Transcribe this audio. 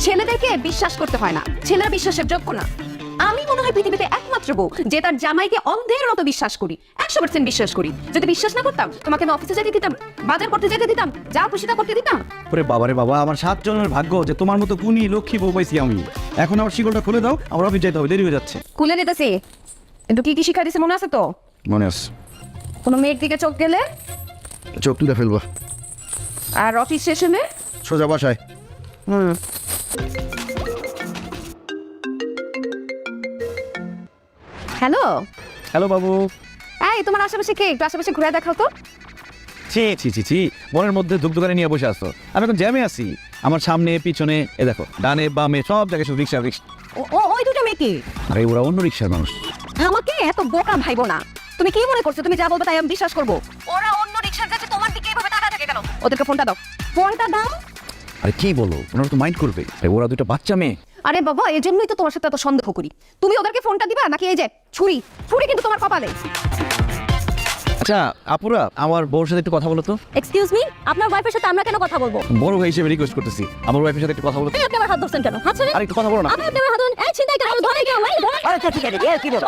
ছেলেদেরকে বিশ্বাস করতে হয় না। ছেলেরা বিশ্বাসের যোগ্য না। আমি মনে হয় পৃথিবীতে একমাত্র বউ যে তার জামাইকে অন্ধের মতো বিশ্বাস করি। একশো পার্সেন্ট বিশ্বাস করি। যদি বিশ্বাস না করতাম তোমাকে আমি অফিসে যেতে দিতাম বাজার করতে যেতে দিতাম যা খুশি তা করতে দিতাম। ওরে বাবারে বাবা আমার সাত জনের ভাগ্য যে তোমার মতো গুণী লক্ষ্মী বউ পাইছি আমি। এখন আমার শিকলটা খুলে দাও আমার অফিস যেতে হবে দেরি হয়ে যাচ্ছে। খুলে নিতেছি কিন্তু কি কি শিক্ষা দিছে মনে আছে তো? মনে আছে। কোনো মেয়ের দিকে চোখ গেলে? চোখ তুলে ফেলব। আর অফিস শেষ হলে? সোজা বাসায়। হুম। হ্যালো? হ্যালো বাবু। এই তোমার আশেপাশে কে? একটু আশেপাশে ঘুরে দেখাও তো। ছি ছি ছি ছি মনের মধ্যে দুগ্ধ দোকানে নিয়ে বসে আসতো আমি এখন জ্যামে আছি। আমার সামনে পিছনে এ দেখো ডানে বামে সব জায়গায় শুধু রিক্সা রিক্সা। ও- ওই দুটো মেয়ে কি? আরে ওরা অন্য রিক্সার মানুষ। আমাকে এত বোকা ভাইবো না। তুমি কি মনে করছ? তুমি যা বলবে তাই আমি বিশ্বাস করব? ওরা অন্য রিক্সার কাছে তোমার দিকে এভাবে টাকা থেকে গেল ওদেরকে ফোনটা দাও। ফোনটা দাও। আরে কি বলো? ওনারা তো মাইন্ড করবে। আরে ওরা দুটো বাচ্চা মেয়ে। আরে বাবা এই জন্যই তো তোমার সাথে এত সন্দেহ করি। তুমি ওদেরকে ফোনটা দিবা নাকি এই যে ছুরি? ছুরি কিন্তু তোমার কপালে। আচ্ছা আপুরা আমার বউর সাথে একটু কথা বলো তো। এক্সকিউজ মি আপনার ওয়াইফের সাথে আমরা কেন কথা বলব? বড় ভাই হিসেবে রিকোয়েস্ট করতেছি। আমার ওয়াইফের সাথে একটু কথা বলো তো। এই আপনি আমার হাত ধরছেন কেন? হাত ছেড়ে। আরে একটু কথা বলো না। আপনি আপনি আমার হাত ধরেন। এই চিন্তাই কেন ধরে কেন ভাই আচ্ছা ঠিক আছে কি বলো